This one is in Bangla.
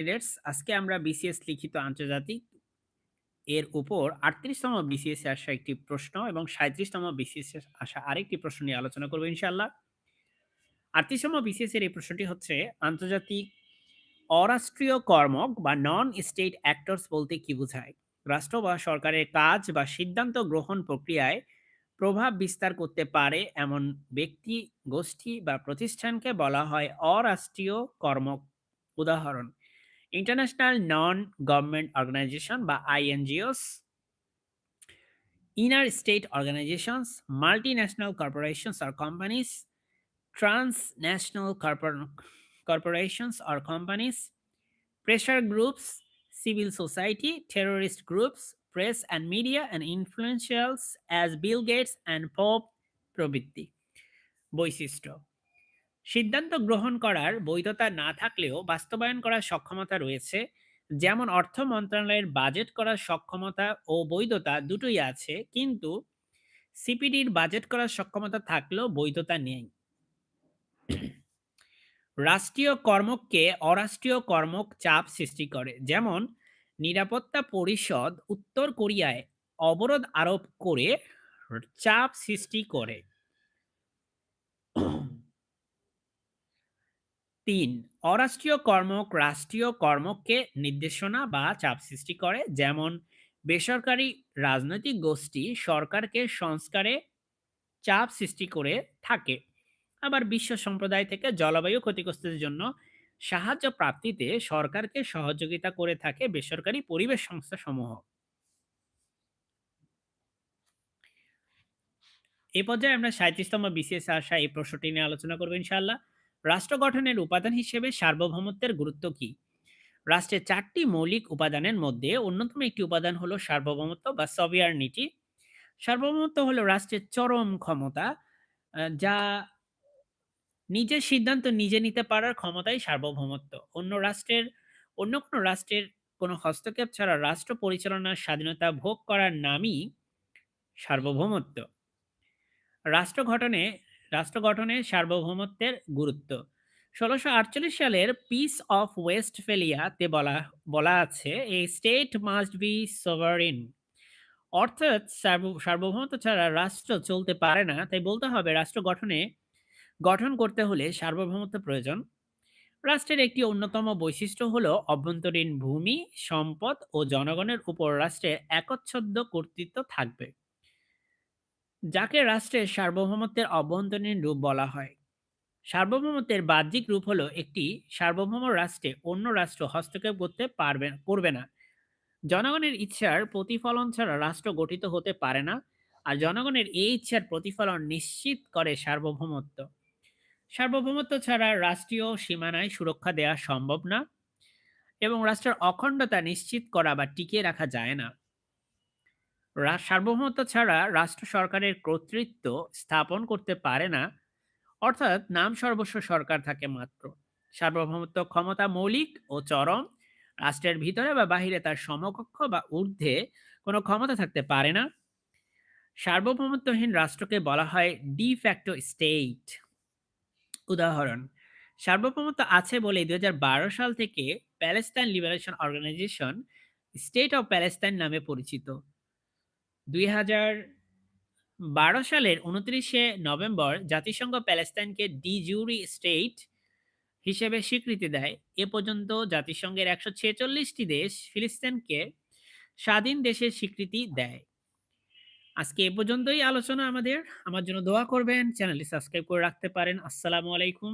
লেটস আজকে আমরা বিসিএস লিখিত আন্তর্জাতিক এর উপর ৩৮ তম বিসিএস আসা একটি প্রশ্ন এবং ৩৭ তম বিসিএস আসা আরেকটি প্রশ্ন নিয়ে আলোচনা করব ইনশাআল্লাহ। ৩৮ তম বিসিএস এর এই প্রশ্নটি হচ্ছে আন্তর্জাতিক অরাষ্ট্রীয় কর্মক বা নন স্টেট অ্যাক্টরস বলতে কি বোঝায়? রাষ্ট্র বা সরকারের কাজ বা সিদ্ধান্ত গ্রহণ প্রক্রিয়ায় প্রভাব বিস্তার করতে পারে এমন ব্যক্তি, গোষ্ঠী বা প্রতিষ্ঠানকে বলা হয় অরাষ্ট্রীয় কর্মক। উদাহরণ ইন্টারন্যাশনাল নন গভর্নমেন্ট অর্গানাইজেশন বা আইএনজিওস, inner state organizations, multinational corporations or companies, transnational corpor- corporations or companies, pressure groups, civil society, terrorist groups, press and media, and influentials as Bill Gates and Pope প্রভৃতি বৈশিষ্ট্য সিদ্ধান্ত গ্রহণ করার বৈধতা না থাকলেও বাস্তবায়ন করার সক্ষমতা রয়েছে। যেমন অর্থ মন্ত্রণালয়ের বাজেট করার সক্ষমতা ও বৈধতা দুটোই আছে, কিন্তু সিপিডির বাজেট করার সক্ষমতা থাকলেও বৈধতা নেই। রাষ্ট্রীয় কর্মককে অরাষ্ট্রীয় কর্মক চাপ সৃষ্টি করে। যেমন, নিরাপত্তা পরিষদ উত্তর কোরিয়ায় অবরোধ আরোপ করে চাপ সৃষ্টি করে। তিন, অরাষ্ট্রীয় কর্মক রাষ্ট্রীয় কর্মককে নির্দেশনা বা চাপ সৃষ্টি করে, যেমন বেসরকারি রাজনৈতিক গোষ্ঠী সরকারকে সংস্কারে চাপ সৃষ্টি করে থাকে। আবার বিশ্ব সম্প্রদায় থেকে জলবায়ু ক্ষতিগ্রস্তদের জন্য সাহায্য প্রাপ্তিতে সরকারকে সহযোগিতা করে থাকে বেসরকারি পরিবেশ সংস্থা সমূহ এই পর্যায়ে আমরা সাঁত্রিশতম বিসিএস আশা এই প্রশ্নটি নিয়ে আলোচনা করব ইনশাআল্লাহ। রাষ্ট্র গঠনের উপাদান হিসেবে সার্বভৌমত্বের গুরুত্ব কি? রাষ্ট্রের চারটি মৌলিক উপাদানের মধ্যে অন্যতম একটি উপাদান হলো সার্বভৌমত্ব বা সবিয়ারনিটি সার্বভৌমত্ব হলো রাষ্ট্রের চরম ক্ষমতা যা নিজের সিদ্ধান্ত নিজে নিতে পারার ক্ষমতাই সার্বভৌমত্ব। অন্য রাষ্ট্রের, অন্য কোনো রাষ্ট্রের কোনো হস্তক্ষেপ ছাড়া রাষ্ট্র পরিচালনার স্বাধীনতা ভোগ করার নামই সার্বভৌমত্ব। রাষ্ট্র গঠনে রাষ্ট্র গঠনে সার্বভৌমত্বের গুরুত্ব। ষোলোশো আটচল্লিশ সালের পিস অফ ওয়েস্টফেলিয়াতে বলা বলা আছে এই স্টেট মাস্ট বি সোভারিন অর্থাৎ সার্ব- সার্বভৌমত্ব ছাড়া রাষ্ট্র চলতে পারে না, তাই বলতে হবে রাষ্ট্র গঠনে, গঠন করতে হলে সার্বভৌমত্ব প্রয়োজন। রাষ্ট্রের একটি অন্যতম বৈশিষ্ট্য হল অভ্যন্তরীণ ভূমি, সম্পদ ও জনগণের উপর রাষ্ট্রের একচ্ছদ্য কর্তৃত্ব থাকবে। যাকে রাষ্ট্রের সার্বভৌমত্বের অভ্যন্তরীণ রূপ বলা হয়। সার্বভৌমত্বের বাহ্যিক রূপ হলো একটি সার্বভৌম রাষ্ট্রে অন্য রাষ্ট্র হস্তক্ষেপ করতে পারবে, করবে না। জনগণের ইচ্ছার প্রতিফলন ছাড়া রাষ্ট্র গঠিত হতে পারে না, আর জনগণের এই ইচ্ছার প্রতিফলন নিশ্চিত করে সার্বভৌমত্ব। সার্বভৌমত্ব ছাড়া রাষ্ট্রীয় সীমানায় সুরক্ষা দেওয়া সম্ভব না এবং রাষ্ট্রের অখণ্ডতা নিশ্চিত করা বা টিকিয়ে রাখা যায় না। সার্বভৌমত্ব ছাড়া রাষ্ট্র সরকারের কর্তৃত্ব স্থাপন করতে পারে না। অর্থাৎ নাম সর্বস্ব সরকার থাকে মাত্র। সার্বভৌমত্ব ক্ষমতা মৌলিক ও চরম। রাষ্ট্রের ভিতরে বা বাহিরে তার সমকক্ষ বা ঊর্ধ্বে কোনো ক্ষমতা থাকতে পারে না। সার্বভৌমত্বহীন রাষ্ট্রকে বলা হয় ডি ফ্যাক্টো স্টেট উদাহরণ, সার্বভৌমত্ব আছে বলে দু হাজার বারো সাল থেকে Palestine liberation organisation state of Palestine নামে পরিচিত। দুই হাজার বারো সালের উনত্রিশে নভেম্বর জাতিসংঘ প্যালেস্তাইনকে ডি জুরি স্টেট হিসেবে স্বীকৃতি দেয়। এ পর্যন্ত জাতিসংঘের একশো ছেচল্লিশটি দেশ ফিলিস্তিনকে স্বাধীন দেশের স্বীকৃতি দেয়। আজকে এ পর্যন্তই আলোচনা আমাদের। আমার জন্য দোয়া করবেন। চ্যানেলটি সাবস্ক্রাইব করে রাখতে পারেন। আসসালামু আলাইকুম।